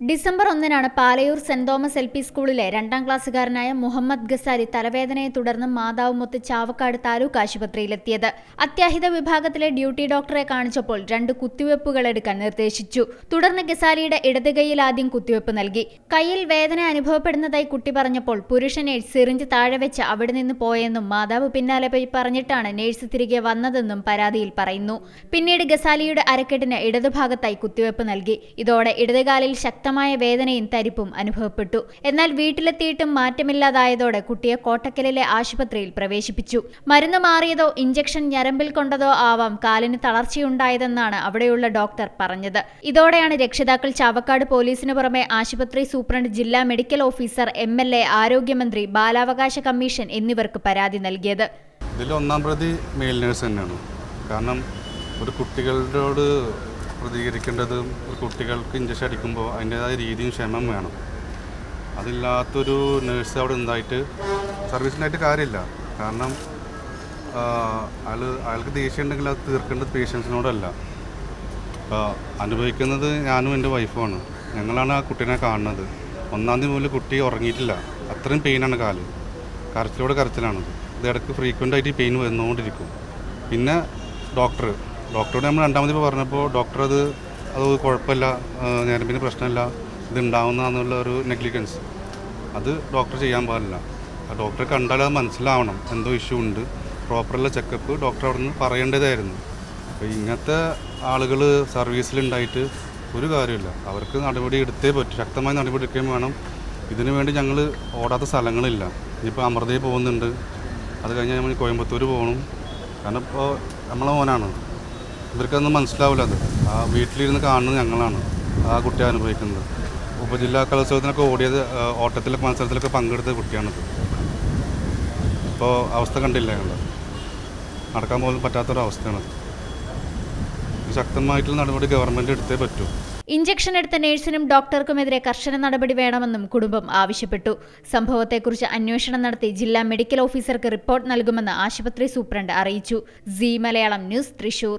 December ഒന്നിനാണ് Palayur saint Thomas L P സ്കൂളിലെ രണ്ടാം ക്ലാസ്സുകാരനായ മുഹമ്മദ് ഗസാരി തലവേദനയെ തുടർന്ന് മാതാവുമൊത്ത് ചാവക്കാട് താലൂക്ക് ആശുപത്രിയിലെത്തിയത്. അത്യാഹിത വിഭാഗത്തിലെ ഡ്യൂട്ടി ഡോക്ടറെ കാണിച്ചപ്പോൾ രണ്ട് കുത്തിവയ്പ്പുകൾ എടുക്കാൻ നിർദ്ദേശിച്ചു. തുടർന്ന് ഗസാലിയുടെ ഇടത് കൈയിൽ ആദ്യം കുത്തിവയ്പ് നൽകി. കയ്യിൽ വേദന അനുഭവപ്പെടുന്നതായി കുട്ടി പറഞ്ഞപ്പോൾ പുരുഷ നേഴ്സ് സിറിഞ്ച് താഴെ വെച്ച് അവിടെ നിന്ന് പോയെന്നും മാതാവ് പിന്നാലെ പോയി പറഞ്ഞിട്ടാണ് നേഴ്സ് തിരികെ വന്നതെന്നും പരാതിയിൽ പറയുന്നു. പിന്നീട് ഗസാലിയുടെ അരക്കെട്ടിന് ഇടതുഭാഗത്തായി കുത്തിവയ്പ് നൽകി. ഇതോടെ ഇടതുകാലിൽ ശക്തമായ വേദനയും തരിപ്പും അനുഭവപ്പെട്ടു. എന്നാൽ വീട്ടിലെത്തിയിട്ടും മാറ്റമില്ലാതായതോടെ കുട്ടിയെ കോട്ടക്കലിലെ ആശുപത്രിയിൽ പ്രവേശിപ്പിച്ചു. മരുന്ന് മാറിയതോ ഇഞ്ചക്ഷൻ ഞരമ്പിൽ കൊണ്ടതോ ആവാം കാലിന് തളർച്ചയുണ്ടായതെന്നാണ് അവിടെയുള്ള ഡോക്ടർ പറഞ്ഞത്. ഇതോടെയാണ് രക്ഷിതാക്കൾ ചാവക്കാട് പോലീസിനു പുറമെ ആശുപത്രി സൂപ്രണ്ട് ജില്ലാ medical officer M L A ആരോഗ്യമന്ത്രി ബാലാവകാശ കമ്മീഷൻ എന്നിവർക്ക് പരാതി നൽകിയത്. ഇതിൽ ഒന്നാം പ്രതി മെയിൽ നേഴ്സ് തന്നെയാണ്. കാരണം ഒരു കുട്ടികളോട് പ്രതികരിക്കേണ്ടതും കുട്ടികൾക്ക് ഇഞ്ചക്ഷൻ അടിക്കുമ്പോൾ അതിന്റേതായ രീതിയും ക്ഷമം വേണം. അതില്ലാത്തൊരു നേഴ്സ് അവിടെ ഉണ്ടായിട്ട് സർവീസിനായിട്ട് കാര്യമില്ല. കാരണം അയാൾ അയാൾക്ക് ദേഷ്യം ഉണ്ടെങ്കിൽ അത് തീർക്കേണ്ടത് പേഷ്യൻസിനോടല്ല അനുഭവിക്കുന്നത് ഞാനും എന്റെ വൈഫുമാണ് ഞങ്ങളാണ് ആ കുട്ടീനെ കാണുന്നത്. ഒന്നാം തീയതി മുതൽ കുട്ടി ഉറങ്ങിയിട്ടില്ല. അത്രയും പെയിനാണ് കാൽ. കരച്ചിലോട് കരച്ചിലാണ് ഇത് ഇടയ്ക്ക് ഫ്രീക്വന്റ് ആയിട്ട് ഈ പെയിൻ വന്നുകൊണ്ടിരിക്കും. പിന്നെ ഡോക്ടർ ഡോക്ടറോട് നമ്മൾ രണ്ടാമത് ഇപ്പോൾ പറഞ്ഞപ്പോൾ ഡോക്ടർ അത് അത് കുഴപ്പമില്ല ഞരമ്പിന് പ്രശ്നമില്ല ഇത് ഉണ്ടാവുന്നതെന്നുള്ള ഒരു നെഗ്ലിജൻസ് അത് ഡോക്ടർ ചെയ്യാൻ പാടില്ല. ആ ഡോക്ടറെ കണ്ടാൽ അത് മനസ്സിലാവണം എന്തോ ഇഷ്യൂ ഉണ്ട്. പ്രോപ്പറുള്ള ചെക്കപ്പ് ഡോക്ടർ അവിടെ നിന്ന് പറയേണ്ടതായിരുന്നു. അപ്പോൾ ഇങ്ങനത്തെ ആളുകൾ സർവീസിലുണ്ടായിട്ട് ഒരു കാര്യമില്ല. അവർക്ക് നടപടി എടുത്തേ പറ്റും ശക്തമായ നടപടി എടുക്കുകയും വേണം. ഇതിനു വേണ്ടി ഞങ്ങൾ ഓടാത്ത സ്ഥലങ്ങളില്ല. ഇനിയിപ്പോൾ അമൃതയിൽ പോകുന്നുണ്ട്. അത് കഴിഞ്ഞ് നമ്മൾ കോയമ്പത്തൂർ പോകണം കാരണം ഇപ്പോൾ നമ്മളെ മോനാണ്. ഇവർക്കൊന്നും മനസ്സിലാവില്ല അത്. ആ വീട്ടിലിരുന്ന് കാണുന്നത് ഞങ്ങളാണ്. ആ കുട്ടി അനുഭവിക്കുന്നത്. ഉപജില്ലാ കലോത്സവത്തിനൊക്കെ ഓടിയത് ഓട്ടത്തിലെ മത്സരത്തിലൊക്കെ പങ്കെടുത്ത കുട്ടിയാണിത് ഇപ്പോൾ അവസ്ഥ കണ്ടില്ല ഞങ്ങൾ നടക്കാൻ പോലും പറ്റാത്തൊരവസ്ഥയാണത് ശക്തമായിട്ടുള്ള നടപടി ഗവൺമെന്റ് എടുത്തേ പറ്റൂ. ഇഞ്ചക്ഷൻ എടുത്ത നഴ്സിനും ഡോക്ടർക്കുമെതിരെ കർശന നടപടി വേണമെന്നും കുടുംബം ആവശ്യപ്പെട്ടു. സംഭവത്തെക്കുറിച്ച് അന്വേഷണം നടത്തി ജില്ലാ മെഡിക്കൽ ഓഫീസർക്ക് റിപ്പോർട്ട് നൽകുമെന്ന് ആശുപത്രി സൂപ്രണ്ട് അറിയിച്ചു. C Malayalam news Thrissur.